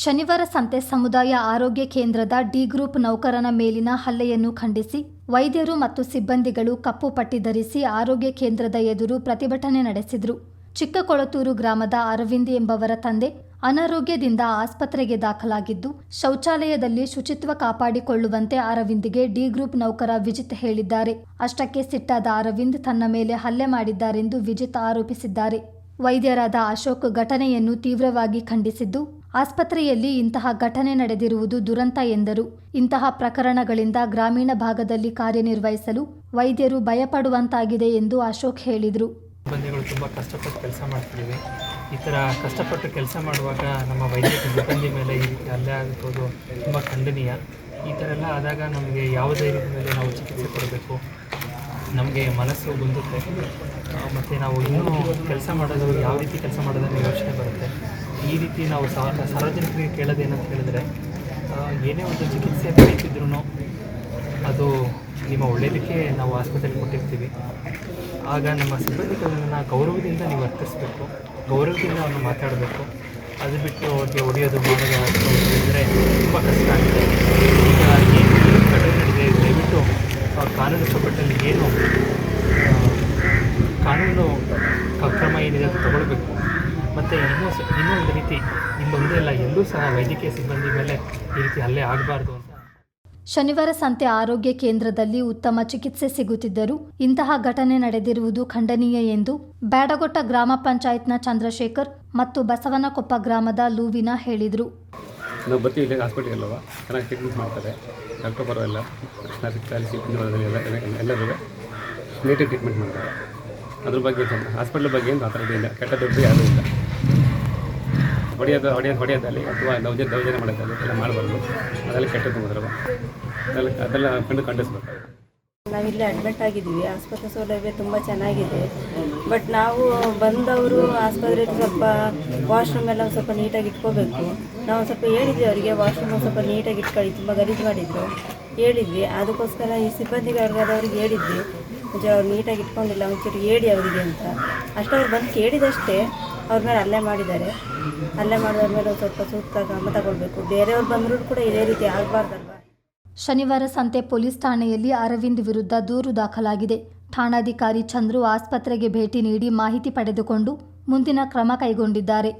ಶನಿವಾರ ಸಂತೆ ಸಮುದಾಯ ಆರೋಗ್ಯ ಕೇಂದ್ರದ ಡಿ ಗ್ರೂಪ್ ನೌಕರನ ಮೇಲಿನ ಹಲ್ಲೆಯನ್ನು ಖಂಡಿಸಿ ವೈದ್ಯರು ಮತ್ತು ಸಿಬ್ಬಂದಿಗಳು ಕಪ್ಪು ಪಟ್ಟಿ ಧರಿಸಿ ಆರೋಗ್ಯ ಕೇಂದ್ರದ ಎದುರು ಪ್ರತಿಭಟನೆ ನಡೆಸಿದರು. ಚಿಕ್ಕಕೊಳತೂರು ಗ್ರಾಮದ ಅರವಿಂದ್ ಎಂಬವರ ತಂದೆ ಅನಾರೋಗ್ಯದಿಂದ ಆಸ್ಪತ್ರೆಗೆ ದಾಖಲಾಗಿದ್ದು, ಶೌಚಾಲಯದಲ್ಲಿ ಶುಚಿತ್ವ ಕಾಪಾಡಿಕೊಳ್ಳುವಂತೆ ಅರವಿಂದ್ಗೆ ಡಿ ಗ್ರೂಪ್ ನೌಕರ ವಿಜಿತ್ ಹೇಳಿದ್ದಾರೆ. ಅಷ್ಟಕ್ಕೆ ಸಿಟ್ಟಾದ ಅರವಿಂದ್ ತನ್ನ ಮೇಲೆ ಹಲ್ಲೆ ಮಾಡಿದ್ದಾರೆಂದು ವಿಜಿತ್ ಆರೋಪಿಸಿದ್ದಾರೆ. ವೈದ್ಯರಾದ ಅಶೋಕ್ ಘಟನೆಯನ್ನು ತೀವ್ರವಾಗಿ ಖಂಡಿಸಿದ್ದು ಆಸ್ಪತ್ರೆಯಲ್ಲಿ ಇಂತಹ ಘಟನೆ ನಡೆದಿರುವುದು ದುರಂತ ಎಂದರು. ಇಂತಹ ಪ್ರಕರಣಗಳಿಂದ ಗ್ರಾಮೀಣ ಭಾಗದಲ್ಲಿ ಕಾರ್ಯನಿರ್ವಹಿಸಲು ವೈದ್ಯರು ಭಯಪಡುವಂತಾಗಿದೆ ಎಂದು ಅಶೋಕ್ ಹೇಳಿದರು. ಸಿಬ್ಬಂದಿಗಳು ತುಂಬ ಕಷ್ಟಪಟ್ಟು ಕೆಲಸ ಮಾಡ್ತಿದ್ದೀವಿ. ಈ ಥರ ಕಷ್ಟಪಟ್ಟು ಕೆಲಸ ಮಾಡುವಾಗ ನಮ್ಮ ವೈದ್ಯಕೀಯ ಸಿಬ್ಬಂದಿ ಮೇಲೆ ಈ ರೀತಿ ಹಲ್ಲೆ ಆಗಿರ್ಬೋದು ತುಂಬ ಖಂಡನೀಯ. ಈ ಥರ ಎಲ್ಲ ಆದಾಗ ನಮಗೆ ಯಾವ ಧೈರ್ಯದ ಮೇಲೆ ನಾವು ಚಿಕಿತ್ಸೆ ಕೊಡಬೇಕು. ನಮಗೆ ಮನಸ್ಸು ಗುಂದುತ್ತೆ ಮತ್ತು ನಾವು ಇನ್ನೂ ಕೆಲಸ ಮಾಡೋದು ಯಾವ ರೀತಿ ಕೆಲಸ ಮಾಡೋದನ್ನು ಯೋಚನೆ ಬರುತ್ತೆ. ಈ ರೀತಿ ನಾವು ಸಾರ್ವಜನಿಕರಿಗೆ ಕೇಳೋದೇನಂತ ಹೇಳಿದ್ರೆ ಏನೇ ಒಂದು ಚಿಕಿತ್ಸೆ ಪಡೀತಿದ್ರು ಅದು ನಿಮ್ಮ ಒಳ್ಳೆಯದಕ್ಕೆ ನಾವು ಆಸ್ಪತ್ರೆಗೆ ಕೊಟ್ಟಿರ್ತೀವಿ. ಆಗ ನಮ್ಮ ಸಿಬ್ಬಂದಿಗಳನ್ನ ಗೌರವದಿಂದ ನೀವು ಅರ್ಥಿಸ್ಬೇಕು ಗೌರವದಿಂದ ಅವ್ರನ್ನ ಮಾತಾಡಬೇಕು. ಅದು ಬಿಟ್ಟು ಅವ್ರಿಗೆ ಹೊಡೆಯೋದು, ಮಾಡೋದು ಅಂದರೆ ತುಂಬ ಕಷ್ಟ ಆಗುತ್ತೆ ಈಗ ಏನು ಕಡೆ ನಡೆದಿದೆ ದಯವಿಟ್ಟು ಕಾನೂನು ಚೌಕಟ್ಟಲ್ಲಿ ಏನು ಕಾನೂನು ಕ್ರಮ ಏನಿದೆ ಅದು ತಗೊಳ್ಬೇಕು. ಮತ್ತು ಇನ್ನೂ ಸ ಇನ್ನೂ ಒಂದು ರೀತಿ ನಿಮ್ಮ ಅಲ್ಲ ಎಲ್ಲೂ ಸಹ ವೈದ್ಯಕೀಯ ಸಿಬ್ಬಂದಿ ಮೇಲೆ ಈ ರೀತಿ ಹಲ್ಲೆ ಆಗಬಾರ್ದು ಅಂತ. ಶನಿವಾರ ಸಂತೆ ಆರೋಗ್ಯ ಕೇಂದ್ರದಲ್ಲಿ ಉತ್ತಮ ಚಿಕಿತ್ಸೆ ಸಿಗುತ್ತಿದ್ದರೂ ಇಂತಹ ಘಟನೆ ನಡೆದಿರುವುದು ಖಂಡನೀಯ ಎಂದು ಬ್ಯಾಡಗೊಟ್ಟ ಗ್ರಾಮ ಪಂಚಾಯತ್ನ ಚಂದ್ರಶೇಖರ್ ಮತ್ತು ಬಸವನಕೊಪ್ಪ ಗ್ರಾಮದ ಲೂವಿನ ಹೇಳಿದರು. ನಾವು ಬರ್ತೀವಿ ಇಲ್ಲಿ ಹಾಸ್ಪಿಟ್ಲಿಗೆ ಅಲ್ವಾ? ಚೆನ್ನಾಗಿ ಟ್ರೀಟ್ಮೆಂಟ್ ಮಾಡ್ತಾರೆ. ಡಾಕ್ಟರ್ ಪರವಾಗಿಲ್ಲ ಎಲ್ಲ ಎಲ್ಲ- ಎಲ್ಲರೂ ನೀಟಾಗಿ ಟ್ರೀಟ್ಮೆಂಟ್ ಮಾಡ್ತಾರೆ. ಅದ್ರ ಬಗ್ಗೆ ಹಾಸ್ಪಿಟ್ಲ್ ಬಗ್ಗೆ ಏನು ಆ ಥರದ್ದು ಇಲ್ಲ. ಕೆಟ್ಟ ದುಡ್ಡು ಯಾವುದೂ ಇಲ್ಲ. ಹೊಡೆಯೋದು ಹೊಡೆಯೋದು ಹೊಡೆಯೋದಲ್ಲಿ ಅಥವಾ ದೌಜ ದೌರ್ಜನ್ಯ ಮಾಡೋದಲ್ಲಿ ಎಲ್ಲ ಮಾಡಬಾರ್ದು. ಅದೆಲ್ಲ ಕೆಟ್ಟದ್ದು ಮೊದಲು ಅದೆಲ್ಲ ಅದೆಲ್ಲ ಕಂಡು ಖಂಡಿಸ್ಬೇಕು. ನಾವಿಲ್ಲಿ ಅಡ್ಮಿಟ್ ಆಗಿದ್ದೀವಿ. ಆಸ್ಪತ್ರೆ ಸೌಲಭ್ಯ ತುಂಬ ಚೆನ್ನಾಗಿದೆ. ಬಟ್ ನಾವು ಬಂದವರು ಆಸ್ಪತ್ರೆಯಲ್ಲಿ ಸ್ವಲ್ಪ ವಾಶ್ರೂಮ್ ಎಲ್ಲ ಒಂದು ಸ್ವಲ್ಪ ನೀಟಾಗಿ ಇಟ್ಕೋಬೇಕು. ನಾವು ಸ್ವಲ್ಪ ಹೇಳಿದ್ವಿ ಅವರಿಗೆ ವಾಶ್ರೂಮ್ ಸ್ವಲ್ಪ ನೀಟಾಗಿ ಇಟ್ಕೊಳ್ಳಿ. ತುಂಬ ಗಲೀಜು ಮಾಡಿದ್ರು. ಹೇಳಿದ್ವಿ. ಅದಕ್ಕೋಸ್ಕರ ಈ ಸಿಬ್ಬಂದಿಗಾರದವ್ರಿಗೆ ಹೇಳಿದ್ವಿ. ಒಂಚೂರು ಅವ್ರು ನೀಟಾಗಿ ಇಟ್ಕೊಂಡಿಲ್ಲ, ಒಂಚೂರು ಹೇಳಿ ಅವರಿಗೆ ಅಂತ. ಅಷ್ಟು ಅವ್ರು ಬಂದು ಕೇಳಿದಷ್ಟೇ, ಅವ್ರ ಮೇಲೆ ಅಲ್ಲೇ ಮಾಡಿದ್ದಾರೆ. ಅಲ್ಲೇ ಮಾಡಿದ ಮೇಲೆ ಸ್ವಲ್ಪ ಸೂಕ್ತ ಕ್ರಮ ತಗೊಳ್ಬೇಕು. ಬೇರೆಯವ್ರು ಬಂದರೂ ಕೂಡ ಇದೇ ರೀತಿ ಆಗಬಾರ್ದಲ್ವಾ? ಶನಿವಾರ ಸಂತೆ ಪೊಲೀಸ್ ಠಾಣೆಯಲ್ಲಿ ಅರವಿಂದ್ ವಿರುದ್ಧ ದೂರು ದಾಖಲಾಗಿದೆ. ಠಾಣಾಧಿಕಾರಿ ಚಂದ್ರು ಆಸ್ಪತ್ರೆಗೆ ಭೇಟಿ ನೀಡಿ ಮಾಹಿತಿ ಪಡೆದುಕೊಂಡು ಮುಂದಿನ ಕ್ರಮ ಕೈಗೊಂಡಿದ್ದಾರೆ.